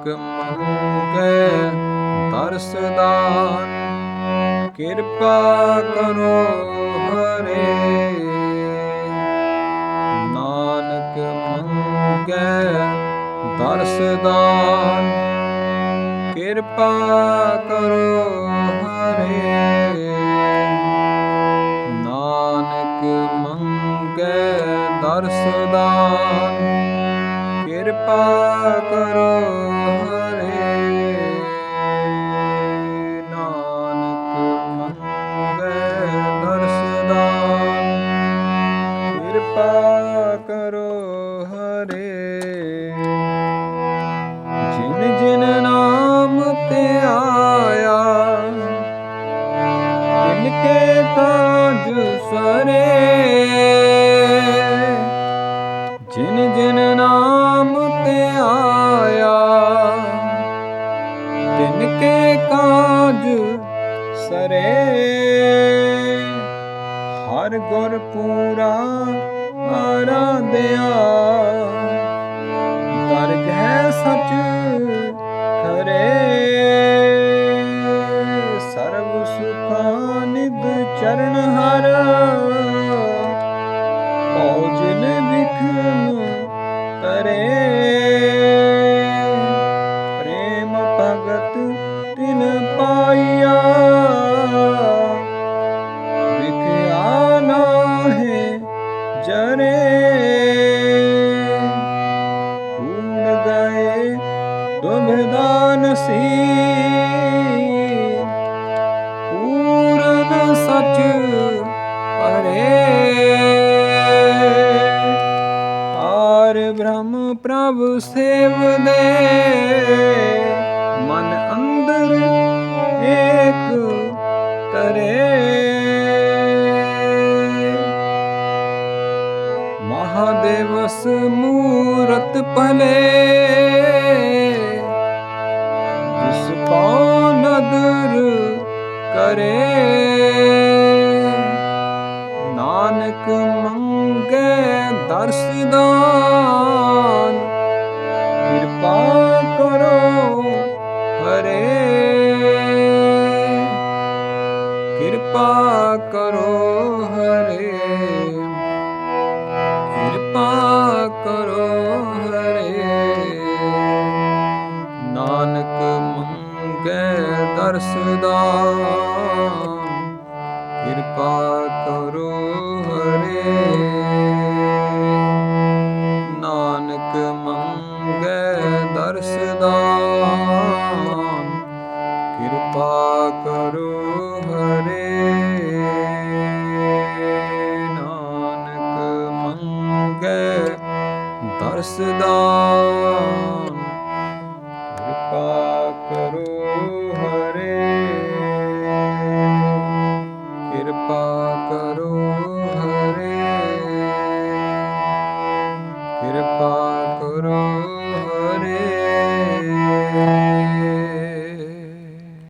ਨਾਨਕ ਮੰਗੈ ਦਰਸ ਕਿਰਪਾ ਕਰੋ ਹਰੇ ਨਾਨਕ ਮੰਗੈ ਦਰਸ ਕਿਰਪਾ ਕਰੋ ਹਰੇ ਨਾਨਕ ਮੰਗੈ ਦਰਸਦਾਨ ਕਿਰਪਾ ਕਰੋ ਹਰੇ। ਨਾਨਕ ਮੰਗੈ ਦਰਸ ਕਿਰਪਾ ਕਰੋ ਹਰੇ। ਜਿਨ ਜਿਨ ਨਾਮ ਤੇ ਆਇਆ, ਤਿਨ ਕੇ ਕਾਜ ਸਰੇ। ਸਰੇ। ਹਰ ਗੁਰ ਪੂਰਾ ਆਰਾਧਿਆ ਦਰਗਹਿ ਸਚ ਖਰੇ। ਸਰਬ ਸੁਖਾ ਨਿਦ ਚਰਨ ਹਰ। ਭੋਜਨ ਵਿਖਮ ਤਰੇ ਪ੍ਰੇਮ ਭਗਤ ਤਿਨ ਦੁਬਿਧਾਨ ਸੀ। ਪੂਰਨ ਸਚ ਪਰੇ। ਆਰ ਬ੍ਰਹਮ ਪ੍ਰਭ ਸੇਵਦੇ ਮਨ ਅੰਦਰ ਏਕ ਕਰੇ। ਮਹਾਦੇਵਸ ਮੂਰਤ ਭਲੇ। ਕਰੇ। ਨਾਨਕ ਮੰਗੇ ਦਰਸ ਦਾਨ ਕਿਰਪਾ ਕਰੋ ਹਰੇ ਕਿਰਪਾ ਕਰੋ ਹਰੇ। ਦਰਸ ਕਿਰਪਾ ਕਰੋ ਹਰੇ। ਨਾਨਕ ਮੰਗੈ ਦਰਸ ਕਿਰਪਾ ਕਰੋ ਹਰੇ। ਨਾਨਕ ਮੰਗੈ ਦਰਸਦਾ। இருப்பா